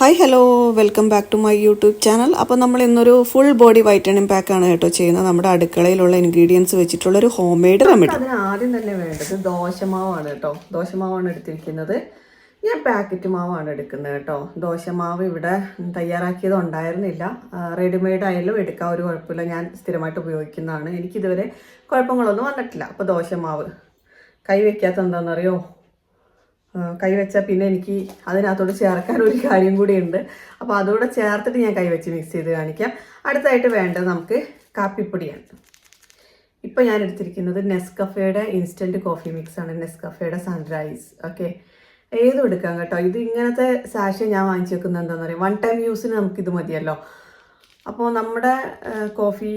Hi hello welcome back to my YouTube channel അപ്പോൾ നമ്മൾ ഇന്നൊരു ഫുൾ ബോഡി വൈറ്റനിങ് ആണ് കേട്ടോ ചെയ്യുന്നത്. നമ്മുടെ അടുക്കളയിലുള്ള ഇൻഗ്രീഡിയൻസ് വെച്ചിട്ടുള്ള ഒരു ഹോം മെയ്ഡ് റെമഡി അതിന് ആദ്യം തന്നെ വേണ്ടത് ദോശമാവാണ് കേട്ടോ. ദോശമാവാണ് എടുത്തിരിക്കുന്നത്. ഞാൻ പാക്കറ്റ് മാവാണ് എടുക്കുന്നത് കേട്ടോ. ദോശമാവ് ഇവിടെ തയ്യാറാക്കിയത് ഉണ്ടായിരുന്നില്ല. റെഡിമെയ്ഡ് ആയാലും എടുക്കാൻ ഒരു കുഴപ്പമില്ല. ഞാൻ സ്ഥിരമായിട്ട് ഉപയോഗിക്കുന്നതാണ്. എനിക്കിതുവരെ കുഴപ്പങ്ങളൊന്നും വന്നിട്ടില്ല. അപ്പോൾ ദോശമാവ്. കൈ വയ്ക്കാത്ത എന്താണെന്നറിയോ കൈ വെച്ചാൽ പിന്നെ എനിക്ക് അതിനകത്തോട് ചേർക്കാൻ ഒരു കാര്യം കൂടിയുണ്ട്. അപ്പോൾ അതുകൂടെ ചേർത്തിട്ട് ഞാൻ കൈവച്ച് മിക്സ് ചെയ്ത് കാണിക്കാം. അടുത്തായിട്ട് വേണ്ടത് നമുക്ക് കാപ്പിപ്പൊടിയാണ്. ഇപ്പം ഞാൻ എടുത്തിരിക്കുന്നത് നെസ്കഫയുടെ ഇൻസ്റ്റന്റ് കോഫി മിക്സ് ആണ്. നെസ്കഫയുടെ സൺറൈസ് ഓക്കെ ഏതും എടുക്കാം കേട്ടോ. ഇത് ഇങ്ങനത്തെ സാഷ ഞാൻ വാങ്ങിച്ചു വെക്കുന്നത് എന്താണെന്ന് പറയുക വൺ ടൈം യൂസിന് നമുക്കിത് മതിയല്ലോ. അപ്പോൾ നമ്മുടെ കോഫി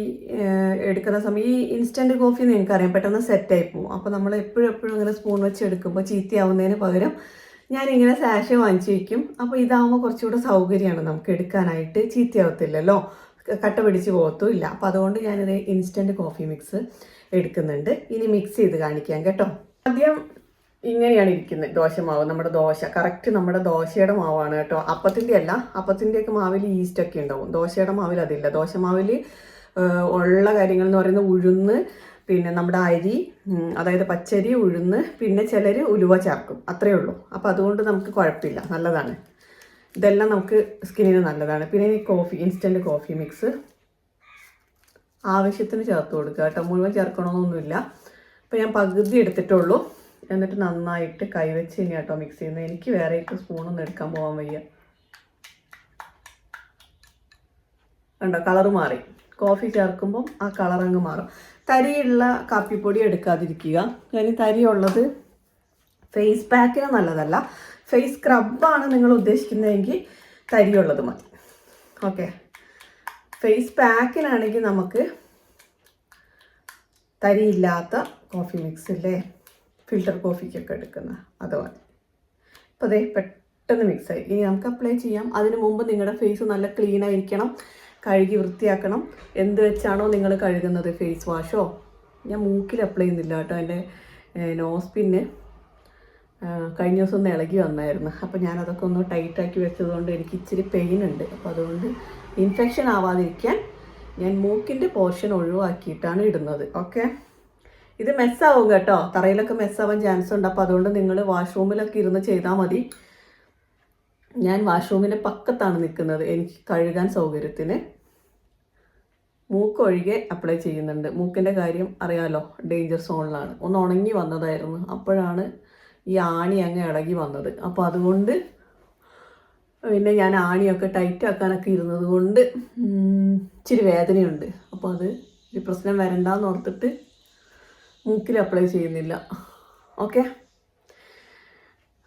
എടുക്കുന്ന സമയം ഈ ഇൻസ്റ്റന്റ് കോഫി നിങ്ങൾക്കറിയാം പെട്ടെന്ന് സെറ്റായി പോകും അപ്പോൾ നമ്മൾ എപ്പോഴും എപ്പോഴും ഇങ്ങനെ സ്പൂൺ വെച്ച് എടുക്കുമ്പോൾ ചീത്തയാവുന്നതിന് പകരം ഞാനിങ്ങനെ സാഷ വാങ്ങിച്ചു വയ്ക്കും അപ്പോൾ ഇതാവുമ്പോൾ കുറച്ചുകൂടെ സൗകര്യമാണ് നമുക്ക് എടുക്കാനായിട്ട്. ചീത്തയാവത്തില്ലല്ലോ. കട്ട പിടിച്ച് പോകത്തുമില്ല അപ്പോൾ അതുകൊണ്ട് ഞാനിത് ഇൻസ്റ്റന്റ് കോഫി മിക്സ് എടുക്കുന്നുണ്ട്. ഇനി മിക്സ് ചെയ്ത് കാണിക്കാം കേട്ടോ. ആദ്യം ഇങ്ങനെയാണ് ഇരിക്കുന്നത് ദോശമാവ് നമ്മുടെ ദോശ കറക്റ്റ് നമ്മുടെ ദോശയുടെ മാവാണ് കേട്ടോ. അപ്പത്തിന്റെ അല്ല അപ്പത്തിന്റെയൊക്കെ മാവിൽ ഈസ്റ്റൊക്കെ ഉണ്ടാവും. ദോശയുടെ മാവിൽ അതില്ല. ദോശ മാവിൽ ഉള്ള കാര്യങ്ങൾ എന്ന് പറയുന്നത് ഉഴുന്ന് പിന്നെ നമ്മുടെ അരി അതായത് പച്ചരി ഉഴുന്ന് പിന്നെ ചിലർ ഉലുവ ചേർക്കും. അത്രയേ ഉള്ളൂ. അപ്പോൾ അതുകൊണ്ട് നമുക്ക് കുഴപ്പമില്ല. നല്ലതാണ്. ഇതെല്ലാം നമുക്ക് സ്കിന്നിന് നല്ലതാണ്. പിന്നെ ഈ കോഫി ഇൻസ്റ്റന്റ് കോഫി മിക്സ് ആവശ്യത്തിന് ചേർത്ത് കൊടുക്കുക കേട്ടോ. മുഴുവൻ ചേർക്കണമെന്നൊന്നുമില്ല അപ്പോൾ ഞാൻ പകുതി എടുത്തിട്ടുള്ളൂ. എന്നിട്ട് നന്നായിട്ട് കൈവച്ച് ഇനി കേട്ടോ മിക്സ് ചെയ്യുന്നത് എനിക്ക് വേറെ സ്പൂണൊന്നും എടുക്കാൻ പോകാൻ വയ്യ. കണ്ടോ? കളറ് മാറി. കോഫി ചേർക്കുമ്പം ആ കളർ അങ്ങ് മാറും. തരിയുള്ള കാപ്പിപ്പൊടി എടുക്കാതിരിക്കുക. കാര്യം തരിയുള്ളത് ഫേസ് പാക്കിന് നല്ലതല്ല. ഫേസ് സ്ക്രബാണ് നിങ്ങൾ ഉദ്ദേശിക്കുന്നതെങ്കിൽ തരിയുള്ളത് മതി. ഓക്കെ ഫേസ് പാക്കിനാണെങ്കിൽ നമുക്ക് തരിയില്ലാത്ത കോഫി മിക്സ് ഇല്ലേ? ഫിൽറ്റർ കോഫിക്കൊക്കെ എടുക്കുന്ന അഥവാ. അപ്പോൾ അതേ പെട്ടെന്ന് മിക്സായി. ഇനി നമുക്ക് അപ്ലൈ ചെയ്യാം. അതിന് മുമ്പ് നിങ്ങളുടെ ഫേസ് നല്ല ക്ലീൻ ആയിരിക്കണം. കഴുകി വൃത്തിയാക്കണം. എന്ത് വെച്ചാണോ നിങ്ങൾ കഴുകുന്നത് ഫേസ് വാഷോ ഞാൻ മൂക്കിൽ അപ്ലൈ ചെയ്യുന്നില്ല കേട്ടോ. എന്റെ നോസ് പിന്നെ കഴിഞ്ഞ ദിവസം ഒന്ന് ഇളകി വന്നായിരുന്നു. അപ്പോൾ ഞാനതൊക്കെ ഒന്ന് ടൈറ്റാക്കി വെച്ചതുകൊണ്ട് എനിക്ക് ഇച്ചിരി പെയിൻ ഉണ്ട്. അപ്പോൾ അതുകൊണ്ട് ഇൻഫെക്ഷൻ ആവാതിരിക്കാൻ ഞാൻ മൂക്കിന്റെ പോർഷൻ ഒഴിവാക്കിയിട്ടാണ് ഇടുന്നത്. ഓക്കെ ഇത് മെസ്സാവും കേട്ടോ. തറയിലൊക്കെ മെസ്സാവാൻ ചാൻസ് ഉണ്ട്. അപ്പോൾ അതുകൊണ്ട് നിങ്ങൾ വാഷ്റൂമിലൊക്കെ ഇരുന്ന് ചെയ്താൽ മതി. ഞാൻ വാഷ്റൂമിന്റെ പക്കത്താണ് നിൽക്കുന്നത് എനിക്ക് കഴുകാൻ സൗകര്യത്തിന്. മൂക്കൊഴികെ അപ്ലൈ ചെയ്യുന്നുണ്ട്. മൂക്കിന്റെ കാര്യം അറിയാലോ ഡേഞ്ചർ സോണിലാണ് ഒന്ന് ഉണങ്ങി വന്നതായിരുന്നു. അപ്പോഴാണ് ഈ ആണി അങ്ങ് ഇളകി വന്നത്. അപ്പോൾ അതുകൊണ്ട് പിന്നെ ഞാൻ ആണിയൊക്കെ ടൈറ്റ് ആക്കാനൊക്കെ ഇരുന്നത് കൊണ്ട് ഇച്ചിരി വേദനയുണ്ട്. അപ്പോൾ അത് ഒരു പ്രശ്നം വരണ്ടെന്ന് ഓർത്തിട്ട് മൂക്കിൽ അപ്ലൈ ചെയ്യുന്നില്ല. ഓക്കെ?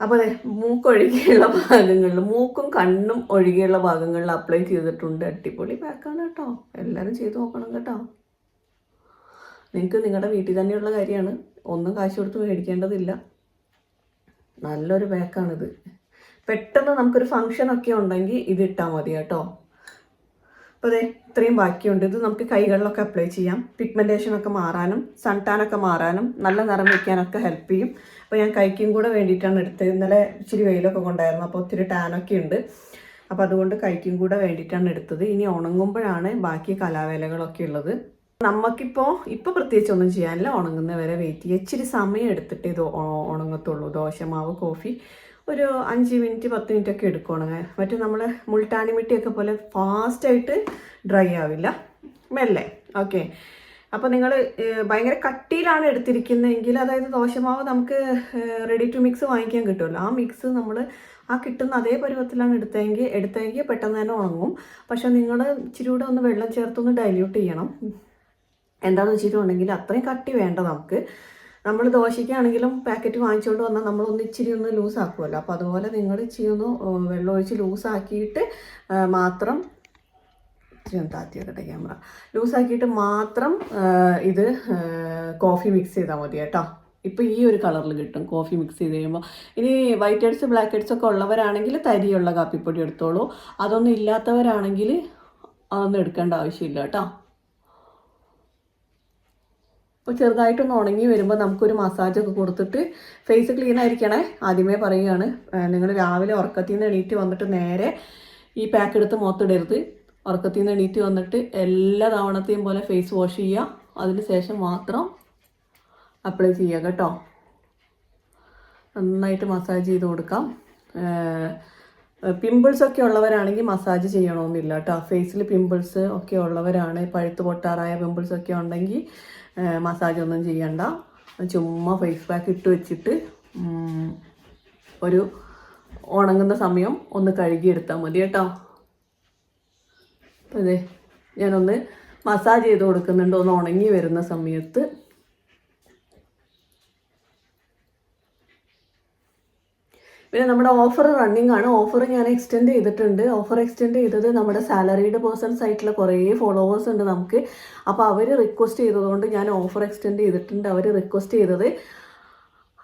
അപ്പോൾ അതെ മൂക്കൊഴികെയുള്ള ഭാഗങ്ങളിൽ മൂക്കും കണ്ണും ഒഴികെയുള്ള ഭാഗങ്ങളിൽ അപ്ലൈ ചെയ്തിട്ടുണ്ട്. അടിപൊളി പാക്കാണ് കേട്ടോ. എല്ലാവരും ചെയ്ത് നോക്കണം കേട്ടോ. നിങ്ങൾക്ക് നിങ്ങളുടെ വീട്ടിൽ തന്നെയുള്ള കാര്യമാണ്. ഒന്നും കാശ് കൊടുത്ത് മേടിക്കേണ്ടതില്ല. നല്ലൊരു പാക്കാണിത് പെട്ടെന്ന് നമുക്കൊരു ഫങ്ഷനൊക്കെ ഉണ്ടെങ്കിൽ ഇത് ഇട്ടാൽ മതി കേട്ടോ. അപ്പോൾ അതെ ഇത്രയും ബാക്കിയുണ്ട്. ഇത് നമുക്ക് കൈകളിലൊക്കെ അപ്ലൈ ചെയ്യാം. പിഗ്മെന്റേഷൻ ഒക്കെ മാറാനും സൺടാനൊക്കെ മാറാനും നല്ല നിറം വയ്ക്കാനൊക്കെ ഹെൽപ്പ് ചെയ്യും. അപ്പോൾ ഞാൻ കൈക്കും കൂടെ വേണ്ടിയിട്ടാണ് എടുത്തത്. ഇന്നലെ ഇച്ചിരി വെയിലൊക്കെ കൊണ്ടായിരുന്നു. അപ്പോൾ ഒത്തിരി ടാനൊക്കെ ഉണ്ട്. അപ്പോൾ അതുകൊണ്ട് കൈക്കും കൂടെ വേണ്ടിയിട്ടാണ് എടുത്തത്. ഇനി ഉണങ്ങുമ്പോഴാണ് ബാക്കി കലാവേലകളൊക്കെ ഉള്ളത്. നമുക്കിപ്പോൾ ഇപ്പോൾ പ്രത്യേകിച്ച് ഒന്നും ചെയ്യാനില്ല. ഉണങ്ങുന്നവരെ വെയിറ്റ് ചെയ്യുക ഇച്ചിരി സമയം എടുത്തിട്ട് ഇത് ഉണങ്ങത്തുള്ളൂ. ദോശമാവ് കോഫി ഒരു അഞ്ച് മിനിറ്റ് പത്ത് മിനിറ്റ് ഒക്കെ എടുക്കും ഉണങ്ങാൻ മറ്റേ നമ്മൾ മുൾട്ടാണി മിട്ടിയൊക്കെ പോലെ ഫാസ്റ്റായിട്ട് ഡ്രൈ ആവില്ല. മെല്ലെ. ഓക്കെ. അപ്പോൾ നിങ്ങൾ ഭയങ്കര കട്ടിയിലാണ് എടുത്തിരിക്കുന്നതെങ്കിൽ അതായത് ദോശമാവ് നമുക്ക് റെഡി ടു മിക്സ് വാങ്ങിക്കാൻ കിട്ടുമല്ലോ ആ മിക്സ് നമ്മൾ ആ കിട്ടുന്ന അതേ പരുവത്തിലാണ് എടുത്തതെങ്കിൽ എടുത്തതെങ്കിൽ പെട്ടെന്ന് തന്നെ ഉണങ്ങും. പക്ഷേ നിങ്ങൾ ഇച്ചിരി കൂടെ ഒന്ന് വെള്ളം ചേർത്തൊന്ന് ഡൈല്യൂട്ട് ചെയ്യണം. എന്താണെന്ന് വെച്ചിട്ടുണ്ടെങ്കിൽ അത്രയും കട്ടി വേണ്ട നമുക്ക്. നമ്മൾ ദോശയ്ക്കാണെങ്കിലും പാക്കറ്റ് വാങ്ങിച്ചുകൊണ്ട് വന്നാൽ നമ്മളൊന്ന് ഇച്ചിരി ഒന്ന് ലൂസ് ആക്കുമല്ലോ അപ്പോൾ അതുപോലെ നിങ്ങൾ ഇച്ചിരി ഒന്ന് വെള്ളം ഒഴിച്ച് ലൂസാക്കിയിട്ട് മാത്രം ഇച്ചിരി ഒന്ന് താത്തി വെക്കട്ടെ ക്യാമറ. ലൂസാക്കിയിട്ട് മാത്രം ഇത് കോഫി മിക്സ് ചെയ്താൽ മതി കേട്ടോ. ഇപ്പോൾ ഈ ഒരു കളറിൽ കിട്ടും കോഫി മിക്സ് ചെയ്ത് കഴിയുമ്പോൾ ഇനി വൈറ്റ് ഹെഡ്സ് ബ്ലാക്ക് ഹെഡ്സ് ഒക്കെ ഉള്ളവരാണെങ്കിൽ തരിയുള്ള കാപ്പിപ്പൊടി എടുത്തോളൂ. അതൊന്നും ഇല്ലാത്തവരാണെങ്കിൽ അതൊന്നും എടുക്കേണ്ട ആവശ്യമില്ല കേട്ടോ. അപ്പോൾ ചെറുതായിട്ടൊന്ന് ഉണങ്ങി വരുമ്പോൾ നമുക്കൊരു മസാജൊക്കെ കൊടുത്തിട്ട് ഫേസ് ക്ലീൻ ആയിരിക്കണേ? ആദ്യമേ പറയുകയാണ് നിങ്ങൾ രാവിലെ ഉറക്കത്തിൽ നിന്ന് എണീറ്റ് വന്നിട്ട് നേരെ ഈ പാക്ക് എടുത്ത് മുഖത്തിടരുത് ഉറക്കത്തിൽ നിന്ന് എണീറ്റ് വന്നിട്ട് എല്ലാ തവണത്തെയും പോലെ ഫേസ് വാഷ് ചെയ്യുക. അതിന് ശേഷം മാത്രം അപ്ലൈ ചെയ്യുക കേട്ടോ. നന്നായിട്ട് മസാജ് ചെയ്ത് കൊടുക്കാം. പിമ്പിൾസ് ഒക്കെ ഉള്ളവരാണെങ്കിൽ മസാജ് ചെയ്യണമെന്നില്ല കേട്ടോ. ഫേസിൽ പിമ്പിൾസ് ഒക്കെ ഉള്ളവരാണ്. പഴുത്ത് പൊട്ടാറായ പിമ്പിൾസ് ഒക്കെ ഉണ്ടെങ്കിൽ മസാജ് ഒന്നും ചെയ്യണ്ട. ചുമ്മാ ഫേസ് പാക്ക് ഇട്ട് വെച്ചിട്ട് ഒരു ഉണങ്ങുന്ന സമയം ഒന്ന് കഴുകിയെടുത്താൽ മതി കേട്ടോ. അതെ ഞാനൊന്ന് മസാജ് ചെയ്ത് കൊടുക്കുന്നുണ്ട്. ഒന്ന് ഉണങ്ങി വരുന്ന സമയത്ത് പിന്നെ നമ്മുടെ ഓഫർ റണ്ണിങ് ആണ്. ഓഫർ ഞാൻ എക്സ്റ്റെൻഡ് ചെയ്തിട്ടുണ്ട്. ഓഫർ എക്സ്റ്റെൻഡ് ചെയ്തത് നമ്മുടെ സാലറീഡ് പേഴ്സൺസ് ആയിട്ടുള്ള കുറേ ഫോളോവേഴ്സ് ഉണ്ട് നമുക്ക്. അപ്പോൾ അവർ റിക്വസ്റ്റ് ചെയ്തതുകൊണ്ട് ഞാൻ ഓഫർ എക്സ്റ്റെൻഡ് ചെയ്തിട്ടുണ്ട്. അവർ റിക്വസ്റ്റ് ചെയ്തത്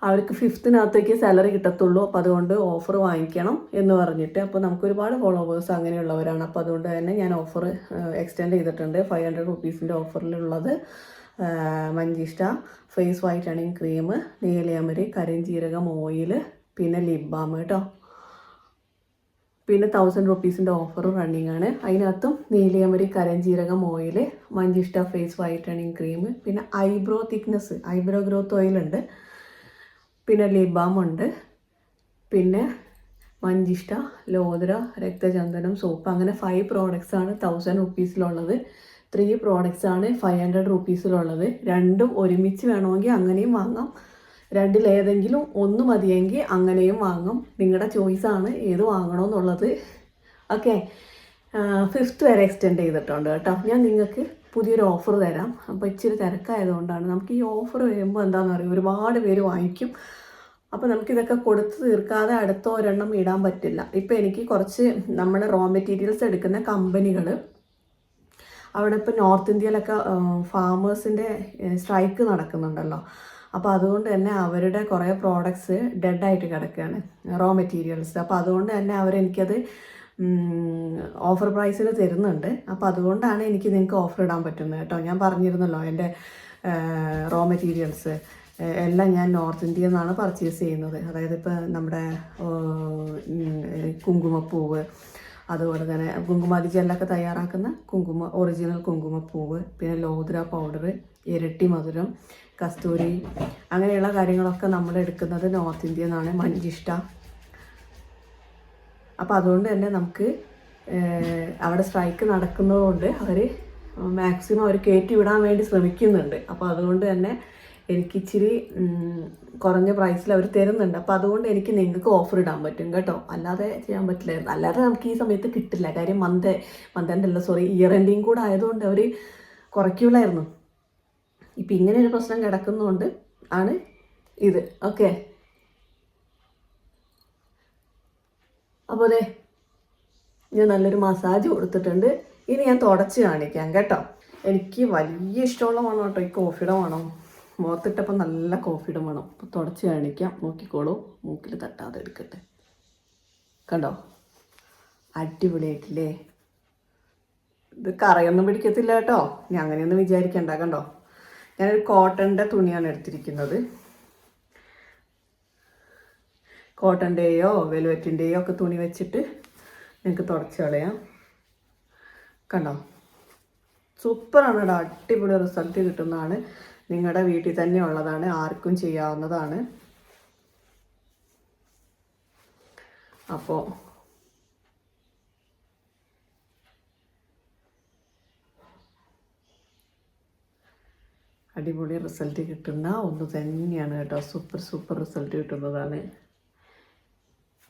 അവർക്ക് ഫിഫ്ത്തിനകത്തേക്ക് സാലറി കിട്ടത്തുള്ളൂ. അപ്പോൾ അതുകൊണ്ട് ഓഫർ വാങ്ങിക്കണം എന്ന് പറഞ്ഞിട്ട്. അപ്പോൾ നമുക്ക് ഒരുപാട് ഫോളോവേഴ്സ് അങ്ങനെയുള്ളവരാണ്. അപ്പോൾ അതുകൊണ്ട് തന്നെ ഞാൻ ഓഫർ എക്സ്റ്റെൻഡ് ചെയ്തിട്ടുണ്ട്. ഫൈവ് ഹൺഡ്രഡ് റുപ്പീസിന്റെ ഓഫറിലുള്ളത് മഞ്ചിഷ്ട ഫേസ് വൈറ്റണിങ് ക്രീം നീലയമരി കരിഞ്ചീരകം ഓയിൽ പിന്നെ ലിപ് ബാം കേട്ടോ. പിന്നെ തൗസൻഡ് റുപ്പീസിന്റെ ഓഫർ റണ്ണിങ് ആണ്. അതിനകത്തും നീലിയമരി കരഞ്ചീരകം oil Manjishta face whitening cream പിന്നെ eyebrow thickness eyebrow growth oil ഉണ്ട്. പിന്നെ ലിപ് ബാം ഉണ്ട്. പിന്നെ മഞ്ചിഷ്ട ലോദ്ര രക്തചന്ദനം സോപ്പ് അങ്ങനെ ഫൈവ് പ്രോഡക്റ്റ്സ് ആണ് തൗസൻഡ് റുപ്പീസിലുള്ളത് ത്രീ പ്രോഡക്റ്റ്സ് ആണ് ഫൈവ് ഹൺഡ്രഡ് റുപ്പീസിലുള്ളത് രണ്ടും ഒരുമിച്ച് വേണമെങ്കിൽ അങ്ങനെയും വാങ്ങാം. രണ്ടിലേതെങ്കിലും ഒന്ന് മതിയെങ്കിൽ അങ്ങനെയും വാങ്ങും. നിങ്ങളുടെ ചോയ്സാണ് ഏത് വാങ്ങണമെന്നുള്ളത് ഓക്കെ ഫിഫ്ത്ത് വരെ എക്സ്റ്റെൻഡ് ചെയ്തിട്ടുണ്ട് കേട്ടോ. ഞാൻ നിങ്ങൾക്ക് പുതിയൊരു ഓഫർ തരാം. അപ്പോൾ ഇച്ചിരി തിരക്കായതുകൊണ്ടാണ്. നമുക്ക് ഈ ഓഫർ വരുമ്പോൾ എന്താണെന്ന് പറയുക ഒരുപാട് പേര് വാങ്ങിക്കും. അപ്പോൾ നമുക്കിതൊക്കെ കൊടുത്ത് തീർക്കാതെ അടുത്ത ഒരെണ്ണം ഇടാൻ പറ്റില്ല. ഇപ്പോൾ എനിക്ക് കുറച്ച് നമ്മുടെ റോ മെറ്റീരിയൽസ് എടുക്കുന്ന കമ്പനികൾ അവിടെ ഇപ്പോൾ നോർത്ത് ഇന്ത്യയിലൊക്കെ ഫാമേഴ്സിന്റെ സ്ട്രൈക്ക് നടക്കുന്നുണ്ടല്ലോ. അപ്പോൾ അതുകൊണ്ട് തന്നെ അവരുടെ കുറേ പ്രോഡക്ട്സ് ഡെഡായിട്ട് കിടക്കുകയാണ് റോ മെറ്റീരിയൽസ് അപ്പോൾ അതുകൊണ്ട് തന്നെ അവരെനിക്കത് ഓഫർ പ്രൈസിൽ തരുന്നുണ്ട്. അപ്പോൾ അതുകൊണ്ടാണ് എനിക്ക് നിങ്ങൾക്ക് ഓഫർ ഇടാൻ പറ്റുന്നത് കേട്ടോ. ഞാൻ പറഞ്ഞിരുന്നല്ലോ എന്റെ റോ മെറ്റീരിയൽസ് എല്ലാം ഞാൻ നോർത്ത് ഇന്ത്യയിൽ നിന്നാണ് പർച്ചേസ് ചെയ്യുന്നത്. അതായത് ഇപ്പോൾ നമ്മുടെ കുങ്കുമപ്പൂവ് അതുപോലെ തന്നെ കുങ്കുമാതി ജെല്ലൊക്കെ തയ്യാറാക്കുന്ന കുങ്കുമ ഒറിജിനൽ കുങ്കുമപ്പൂവ് പിന്നെ ലോദ്ര പൗഡർ ഇരട്ടി മധുരം കസ്തൂരി അങ്ങനെയുള്ള കാര്യങ്ങളൊക്കെ നമ്മൾ എടുക്കുന്നത് നോർത്ത് ഇന്ത്യയിൽ നിന്നാണ് മഞ്ചിഷ്ട. അപ്പോൾ അതുകൊണ്ട് തന്നെ നമുക്ക് അവിടെ സ്ട്രൈക്ക് നടക്കുന്നതുകൊണ്ട് അവർ മാക്സിമം അവർ കയറ്റി വിടാൻ വേണ്ടി ശ്രമിക്കുന്നുണ്ട്. അപ്പോൾ അതുകൊണ്ട് തന്നെ എനിക്ക് ഇച്ചിരി കുറഞ്ഞ പ്രൈസിൽ അവർ തരുന്നുണ്ട്. അപ്പോൾ അതുകൊണ്ട് എനിക്ക് നിങ്ങൾക്ക് ഓഫർ ഇടാൻ പറ്റും കേട്ടോ. അല്ലാതെ ചെയ്യാൻ പറ്റില്ലായിരുന്നു അല്ലാതെ നമുക്ക് ഈ സമയത്ത് കിട്ടില്ല. കാര്യം മന്ത് മന്ത് അല്ല സോറി ഇയർ എൻഡിങ് കൂടെ ആയതുകൊണ്ട് അവർ കുറയ്ക്കൂലായിരുന്നു. ഇപ്പം ഇങ്ങനെ ഒരു പ്രശ്നം കിടക്കുന്നതുകൊണ്ട് ആണ് ഇത്. ഓക്കെ. അപ്പോൾ അതെ ഞാൻ നല്ലൊരു മസാജ് കൊടുത്തിട്ടുണ്ട്. ഇനി ഞാൻ തുടച്ച് കാണിക്കാം കേട്ടോ. എനിക്ക് വലിയ ഇഷ്ടമുള്ള മണം കേട്ടോ. ഈ കോഫിയുടെ മണം. മുഖത്തിട്ടപ്പോൾ നല്ല കോഫിയുടെ മണം. അപ്പോൾ തുടച്ച് കാണിക്കാം. നോക്കിക്കോളൂ. മൂക്കിൽ തട്ടാതെ എടുക്കട്ടെ. കണ്ടോ? അടിപൊളിയായിട്ടില്ലേ? ഇത് കറയൊന്നും പിടിക്കത്തില്ല കേട്ടോ. ഞാൻ അങ്ങനെയൊന്നും വിചാരിക്കണ്ട. കണ്ടോ? ഞാനൊരു കോട്ടന്റെ തുണിയാണ് എടുത്തിരിക്കുന്നത്. കോട്ടന്റെയോ വെലുവറ്റിന്റെയോ ഒക്കെ തുണി വെച്ചിട്ട് നിങ്ങൾക്ക് തുടച്ച് കളയാം. കണ്ടോ? സൂപ്പറാണ് കേട്ടോ അടിപൊളി റിസൾട്ട് കിട്ടുന്നതാണ്. നിങ്ങളുടെ വീട്ടിൽ തന്നെ ഉള്ളതാണ് ആർക്കും ചെയ്യാവുന്നതാണ്. അപ്പോൾ അടിപൊളി റിസൾട്ട് കിട്ടുന്ന ഒന്ന് തന്നെയാണ് കേട്ടോ. സൂപ്പർ സൂപ്പർ റിസൾട്ട് കിട്ടുന്നതാണ്.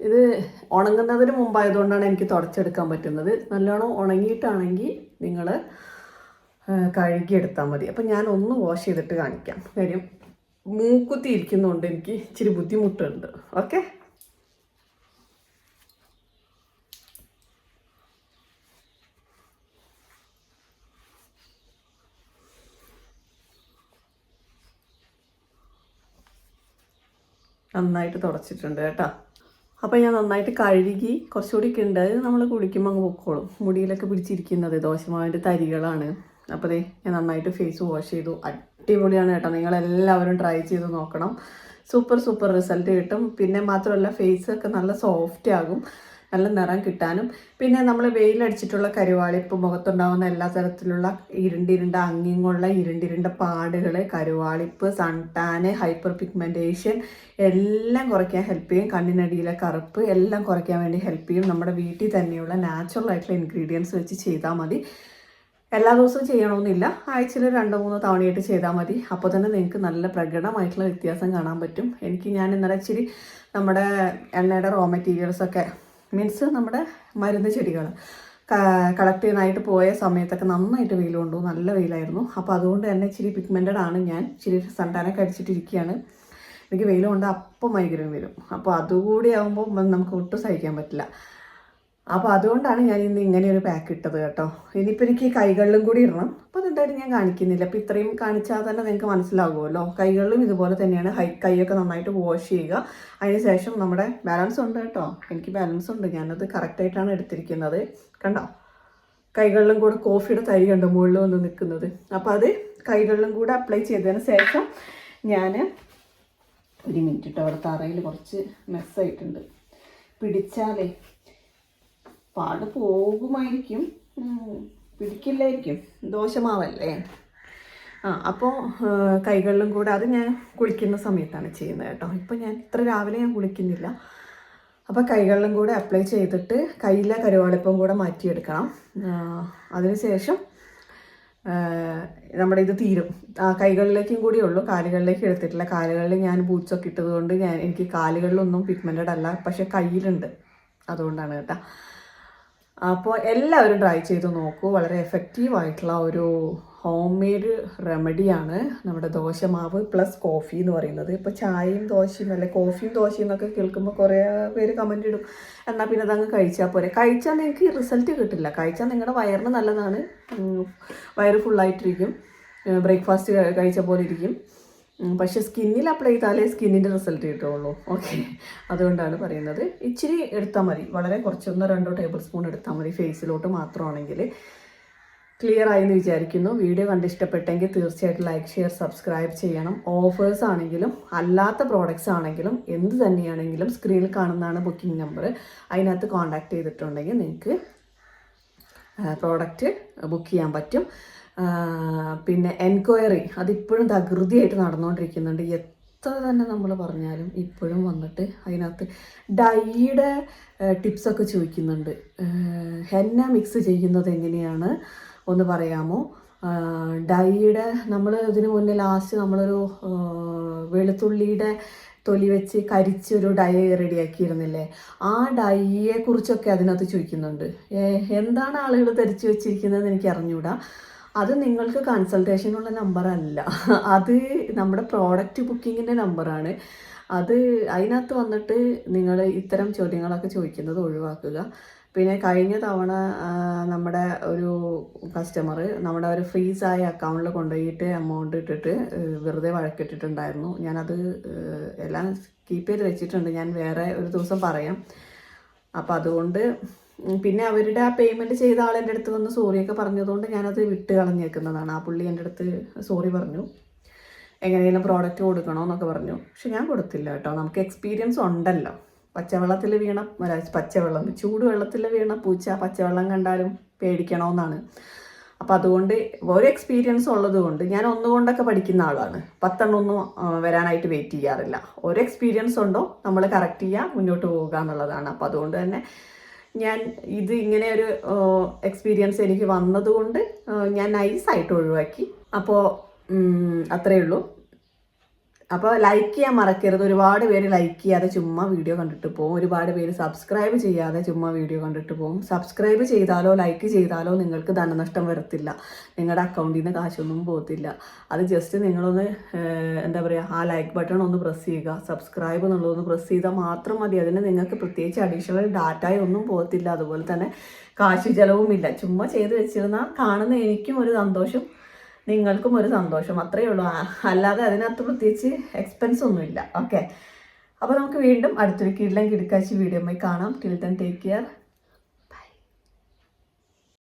ഇത് ഉണങ്ങുന്നതിന് മുമ്പായതുകൊണ്ടാണ് എനിക്ക് തുടച്ചെടുക്കാൻ പറ്റുന്നത്. നല്ലോണം ഉണങ്ങിയിട്ടാണെങ്കിൽ നിങ്ങൾ കഴുകിയെടുത്താൽ മതി. അപ്പം ഞാൻ ഒന്ന് വാഷ് ചെയ്തിട്ട് കാണിക്കാം. കാര്യം മൂക്കുത്തി ഇരിക്കുന്നതുകൊണ്ട് എനിക്ക് ഇച്ചിരി ബുദ്ധിമുട്ടുണ്ട്. ഓക്കെ നന്നായിട്ട് തുടച്ചിട്ടുണ്ട് കേട്ടോ. അപ്പോൾ ഞാൻ നന്നായിട്ട് കഴുകി കുറച്ചുകൂടി ഒക്കെ ഉണ്ട്. നമ്മൾ കുളിക്കുമ്പോൾ അങ്ങ് പൊക്കോളും. മുടിയിലൊക്കെ പിടിച്ചിരിക്കുന്നത് ദോശമാവിന്റെ തരികളാണ്. അപ്പോൾ ദേ ഞാൻ നന്നായിട്ട് ഫേസ് വാഷ് ചെയ്തു. അടിപൊളിയാണ് കേട്ടോ. നിങ്ങളെല്ലാവരും ട്രൈ ചെയ്ത് നോക്കണം. സൂപ്പർ സൂപ്പർ റിസൾട്ട് കിട്ടും. പിന്നെ മാത്രമല്ല ഫേസ് ഒക്കെ നല്ല സോഫ്റ്റ് ആകും. നല്ല നിറം കിട്ടാനും. പിന്നെ നമ്മൾ വെയിലടിച്ചിട്ടുള്ള കരുവാളിപ്പ് മുഖത്തുണ്ടാകുന്ന എല്ലാ തരത്തിലുള്ള ഇരുണ്ടിരുണ്ട അങ്ങിങ്ങുള്ള ഇരുണ്ടിരുണ്ട പാടുകൾ കരുവാളിപ്പ് സൺടാന് ഹൈപ്പർ പിഗ്മെന്റേഷൻ എല്ലാം കുറയ്ക്കാൻ ഹെൽപ്പ് ചെയ്യും. കണ്ണിനടിയിലെ കറുപ്പ് എല്ലാം കുറയ്ക്കാൻ വേണ്ടി ഹെൽപ്പ് ചെയ്യും. നമ്മുടെ വീട്ടിൽ തന്നെയുള്ള നാച്ചുറൽ ആയിട്ടുള്ള ഇൻഗ്രീഡിയൻസ് വെച്ച് ചെയ്താൽ മതി. എല്ലാ ദിവസവും ചെയ്യണമെന്നില്ല ആഴ്ചയിൽ രണ്ടോ മൂന്നോ തവണയായിട്ട് ചെയ്താൽ മതി. അപ്പോൾ തന്നെ നിങ്ങൾക്ക് നല്ല പ്രകടമായിട്ടുള്ള വ്യത്യാസം കാണാൻ പറ്റും. എനിക്ക് ഞാൻ ഇന്നലെ ഇച്ചിരി നമ്മുടെ എണ്ണയുടെ റോ മെറ്റീരിയൽസൊക്കെ മീൻസ് നമ്മുടെ മരുന്ന് ചെടികൾ കളക്ട് ചെയ്യാനായിട്ട് പോയ സമയത്തൊക്കെ നന്നായിട്ട് വെയിൽ കൊണ്ടു നല്ല വെയിലായിരുന്നു. അപ്പോൾ അതുകൊണ്ട് തന്നെ ഇച്ചിരി പിഗ്മെന്റഡ് ആണ് ഞാൻ ഇച്ചിരി സൺടാനൊക്കെ അടിച്ചിട്ടിരിക്കുകയാണ് എനിക്ക് വെയിൽ കൊണ്ട് അപ്പം മൈഗ്രൈൻ വരും. അപ്പോൾ അതുകൂടി ആകുമ്പോൾ നമുക്ക് ഒട്ടും സഹിക്കാൻ പറ്റില്ല. അപ്പോൾ അതുകൊണ്ടാണ് ഞാൻ ഇന്ന് ഇങ്ങനെ ഒരു പാക്ക് ഇട്ടത് കേട്ടോ. ഇനിയിപ്പോൾ എനിക്ക് കൈകളിലും കൂടി ഇടണം. അപ്പോൾ അതെന്തായാലും ഞാൻ കാണിക്കുന്നില്ല. അപ്പോൾ ഇത്രയും കാണിച്ചാൽ തന്നെ നിങ്ങൾക്ക് മനസ്സിലാകുമല്ലോ കൈകളിലും ഇതുപോലെ തന്നെയാണ് ഹൈ കൈയൊക്കെ നന്നായിട്ട് വാഷ് ചെയ്യുക. അതിന് ശേഷം നമ്മുടെ ബാലൻസ് ഉണ്ട് കേട്ടോ. എനിക്ക് ബാലൻസ് ഉണ്ട്. ഞാനത് കറക്റ്റായിട്ടാണ് എടുത്തിരിക്കുന്നത്. കണ്ടോ? കൈകളിലും കൂടെ കോഫിയുടെ തരി കണ്ടോ മുകളിൽ വന്ന് നിൽക്കുന്നത്. അപ്പോൾ അത് കൈകളിലും കൂടെ അപ്ലൈ ചെയ്തതിന് ശേഷം ഞാൻ ഒരു മിനിറ്റ് ഇട്ടോ അവിടെ തറയിൽ കുറച്ച് മെസ്സായിട്ടുണ്ട് പിടിച്ചാലേ പാട് പോകുമായിരിക്കും. പിടിക്കില്ലായിരിക്കും. ദോഷമാവല്ലേ ആ അപ്പോൾ കൈകളിലും കൂടെ അത് ഞാൻ കുളിക്കുന്ന സമയത്താണ് ചെയ്യുന്നത് കേട്ടോ. ഇപ്പം ഞാൻ ഇത്ര രാവിലെ ഞാൻ കുളിക്കുന്നില്ല. അപ്പോൾ കൈകളിലും കൂടെ അപ്ലൈ ചെയ്തിട്ട് കയ്യിലെ കരുവാളിപ്പം കൂടെ മാറ്റിയെടുക്കണം. അതിനുശേഷം നമ്മുടെ ഇത് തീരും. ആ, കൈകളിലേക്കും കൂടി ഉള്ളൂ. കാലുകളിലേക്ക് എടുത്തിട്ടില്ല. കാലുകളിൽ ഞാൻ ബൂട്ട്സൊക്കെ ഇട്ടതുകൊണ്ട് ഞാൻ എനിക്ക് കാലുകളിലൊന്നും പിഗ്മെന്റഡ് അല്ല പക്ഷേ കയ്യിലുണ്ട്. അതുകൊണ്ടാണ് കേട്ടോ. അപ്പോൾ എല്ലാവരും ട്രൈ ചെയ്ത് നോക്കൂ. വളരെ എഫക്റ്റീവ് ആയിട്ടുള്ള ഒരു ഹോം മെയ്ഡ് റെമഡിയാണ് നമ്മുടെ ദോശ മാവ് പ്ലസ് കോഫി എന്ന് പറയുന്നത്. ഇപ്പോൾ ചായയും ദോശയും അല്ലെ കോഫിയും ദോശയും എന്നൊക്കെ കേൾക്കുമ്പോൾ കുറേ പേര് കമന്റ് ഇടും. എന്നാൽ പിന്നെ അതങ്ങ് കഴിച്ചാൽ പോരെ. കഴിച്ചാൽ നിങ്ങൾക്ക് റിസൾട്ട് കിട്ടില്ല. കഴിച്ചാൽ നിങ്ങളുടെ വയറിന് നല്ലതാണ്. വയറ് ഫുള്ളായിട്ടിരിക്കും ബ്രേക്ക്ഫാസ്റ്റ് കഴിച്ച പോലെ ഇരിക്കും. പക്ഷെ സ്കിന്നിൽ അപ്ലൈ ചെയ്താലേ സ്കിന്നിന്റെ റിസൾട്ട് കിട്ടുള്ളൂ ഓക്കെ അതുകൊണ്ടാണ് പറയുന്നത്. ഇച്ചിരി എടുത്താൽ മതി. വളരെ കുറച്ചൊന്നോ രണ്ടോ ടേബിൾ സ്പൂൺ എടുത്താൽ മതി. ഫേസിലോട്ട് മാത്രമാണെങ്കിൽ. ക്ലിയർ ആയി എന്ന് വിചാരിക്കുന്നു. വീഡിയോ കണ്ട് ഇഷ്ടപ്പെട്ടെങ്കിൽ തീർച്ചയായിട്ടും ലൈക്ക് ഷെയർ സബ്സ്ക്രൈബ് ചെയ്യണം. ഓഫേഴ്സ് ആണെങ്കിലും അല്ലാത്ത പ്രോഡക്റ്റ്സ് ആണെങ്കിലും എന്ത് തന്നെയാണെങ്കിലും സ്ക്രീനിൽ കാണുന്നതാണ് ബുക്കിംഗ് നമ്പർ അതിനകത്ത് കോൺടാക്ട് ചെയ്തിട്ടുണ്ടെങ്കിൽ നിങ്ങൾക്ക് പ്രോഡക്റ്റ് ബുക്ക് ചെയ്യാൻ പറ്റും. പിന്നെ എൻക്വയറി അതിപ്പോഴും തകൃതിയായിട്ട് നടന്നുകൊണ്ടിരിക്കുന്നുണ്ട്. എത്ര തന്നെ നമ്മൾ പറഞ്ഞാലും ഇപ്പോഴും വന്നിട്ട് അതിനകത്ത് ഡൈയുടെ ടിപ്സൊക്കെ ചോദിക്കുന്നുണ്ട്. ഹെന്ന മിക്സ് ചെയ്യുന്നത് എങ്ങനെയാണ്? ഒന്ന് പറയാമോ? ഡൈയുടെ നമ്മൾ ഇതിനു മുന്നേ ലാസ്റ്റ് നമ്മളൊരു വെളുത്തുള്ളിയുടെ തൊലി വെച്ച് കരിച്ച് ഒരു ഡൈ റെഡിയാക്കിയിരുന്നില്ലേ? ആ ഡൈയെ കുറിച്ചൊക്കെ അതിനകത്ത് ചോദിക്കുന്നുണ്ട്. എന്താണ് ആളുകൾ ധരിച്ചു വെച്ചിരിക്കുന്നത് എനിക്ക് അറിഞ്ഞുകൂടാ അത് നിങ്ങൾക്ക് കൺസൾട്ടേഷനുള്ള നമ്പർ അല്ല. അത് നമ്മുടെ പ്രോഡക്റ്റ് ബുക്കിങ്ങിന്റെ നമ്പറാണ് അത് അതിനകത്ത് വന്നിട്ട് നിങ്ങൾ ഇത്തരം ചോദ്യങ്ങളൊക്കെ ചോദിക്കുന്നത് ഒഴിവാക്കുക. പിന്നെ കഴിഞ്ഞ തവണ നമ്മുടെ ഒരു കസ്റ്റമർ നമ്മുടെ ഒരു ഫ്രീസായ അക്കൗണ്ടിൽ കൊണ്ടുപോയിട്ട് എമൗണ്ട് ഇട്ടിട്ട് വെറുതെ വഴക്കിട്ടിട്ടുണ്ടായിരുന്നു. ഞാനത് എല്ലാം കീപ്പ് ചെയ്ത് വെച്ചിട്ടുണ്ട്. ഞാൻ വേറെ ഒരു ദിവസം പറയാം. അപ്പോൾ അതുകൊണ്ട് പിന്നെ അവരുടെ ആ പേയ്മെന്റ് ചെയ്ത ആൾ എന്റെ അടുത്ത് വന്ന് സോറിയൊക്കെ പറഞ്ഞതുകൊണ്ട് ഞാനത് വിട്ട് കളഞ്ഞേക്കുന്നതാണ്. ആ പുള്ളി എന്റെ അടുത്ത് സോറി പറഞ്ഞു. എങ്ങനെയെങ്കിലും പ്രോഡക്റ്റ് കൊടുക്കണോ എന്നൊക്കെ പറഞ്ഞു. പക്ഷെ ഞാൻ കൊടുത്തില്ല കേട്ടോ. നമുക്ക് എക്സ്പീരിയൻസ് ഉണ്ടല്ലോ. പച്ചവെള്ളത്തിൽ വീണ പച്ചവെള്ളം ചൂടുവെള്ളത്തിൽ വീണ പൂച്ച പച്ചവെള്ളം കണ്ടാലും പേടിക്കണമെന്നാണ്. അപ്പോൾ അതുകൊണ്ട് ഒരു എക്സ്പീരിയൻസ് ഉള്ളത് കൊണ്ട് ഞാൻ ഒന്നുകൊണ്ടൊക്കെ പഠിക്കുന്ന ആളാണ്. പത്തെണ്ണമൊന്നും വരാനായിട്ട് വെയിറ്റ് ചെയ്യാറില്ല. ഒരു എക്സ്പീരിയൻസ് ഉണ്ടോ നമ്മൾ കറക്റ്റ് ചെയ്യുക മുന്നോട്ട് പോവുക എന്നുള്ളതാണ്. അപ്പോൾ അതുകൊണ്ട് തന്നെ ഞാൻ ഇത് ഇങ്ങനെ ഒരു എക്സ്പീരിയൻസ് എനിക്ക് വന്നതുകൊണ്ട് ഞാൻ നൈസായിട്ട് ഒഴിവാക്കി. അപ്പോൾ അത്രയേ ഉള്ളൂ. അപ്പോൾ ലൈക്ക് ചെയ്യാൻ മറക്കരുത്. ഒരുപാട് പേര് ലൈക്ക് ചെയ്യാതെ ചുമ്മാ വീഡിയോ കണ്ടിട്ട് പോകും ഒരുപാട് പേര് സബ്സ്ക്രൈബ് ചെയ്യാതെ ചുമ്മാ വീഡിയോ കണ്ടിട്ട് പോകും സബ്സ്ക്രൈബ് ചെയ്താലോ ലൈക്ക് ചെയ്താലോ നിങ്ങൾക്ക് ധനനഷ്ടം വരത്തില്ല. നിങ്ങളുടെ അക്കൗണ്ടിൽ നിന്ന് കാശൊന്നും പോകത്തില്ല. അത് ജസ്റ്റ് നിങ്ങളൊന്ന് എന്താ പറയുക ആ ലൈക്ക് ബട്ടൺ ഒന്ന് പ്രസ് ചെയ്യുക. സബ്സ്ക്രൈബ് എന്നുള്ളതൊന്ന് പ്രസ് ചെയ്താൽ മാത്രം മതി. അതിന് നിങ്ങൾക്ക് പ്രത്യേകിച്ച് അഡീഷണൽ ഡാറ്റായി ഒന്നും പോകത്തില്ല. അതുപോലെ തന്നെ കാശ് ചിലവുമില്ല. ചുമ്മാ ചെയ്ത് വെച്ചിരുന്നാൽ കാണുന്ന എനിക്കും ഒരു സന്തോഷം. നിങ്ങൾക്കും ഒരു സന്തോഷം. അത്രയേ ഉള്ളൂ. അല്ലാതെ അതിനകത്ത് പ്രത്യേകിച്ച് എക്സ്പെൻസ് ഒന്നുമില്ല. ഓക്കെ അപ്പോൾ നമുക്ക് വീണ്ടും അടുത്തൊരു കിഴിലൻ കിടക്കാച്ചി വീഡിയോ കാണാം. Till take care